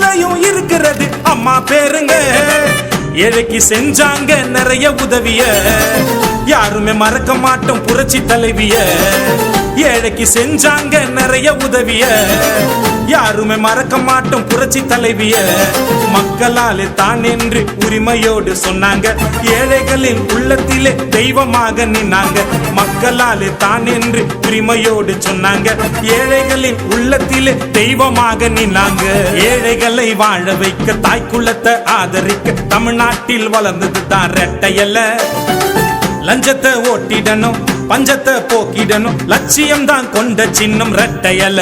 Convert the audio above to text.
உள்ளத்துலயும் இருக்கிறது. அம்மா பேருங்க ஏழைக்கு செஞ்சாங்க நிறைய உதவிய? யாருமே மறக்க மாட்டோம் புரட்சி தலைவிய. ஏழைக்கு செஞ்சாங்க நிறைய உதவிய. யாருமே மறக்க மாட்டோம் புரட்சி தலைவிய. மக்களாலே தான் என்று உரிமையோடு சொன்னாங்க. ஏழைகளின் உள்ளத்திலே தெய்வமாக நின்னாங்க. மக்களாலே தான் என்று உரிமையோடு சொன்னாங்க. ஏழைகளின் உள்ளத்திலே தெய்வமாக நின்னாங்க. ஏழைகளை வாழ வைக்க தாய்க்குள்ளத்தை ஆதரிக்க தமிழ்நாட்டில் வளர்ந்தது தான் ரெட்டையல்ல லஞ்சத்தை ஓட்டிடணும் பஞ்சத்தை போக்கிடணும். லட்சியம் தான் கொண்ட சின்னம் ரெட்டையல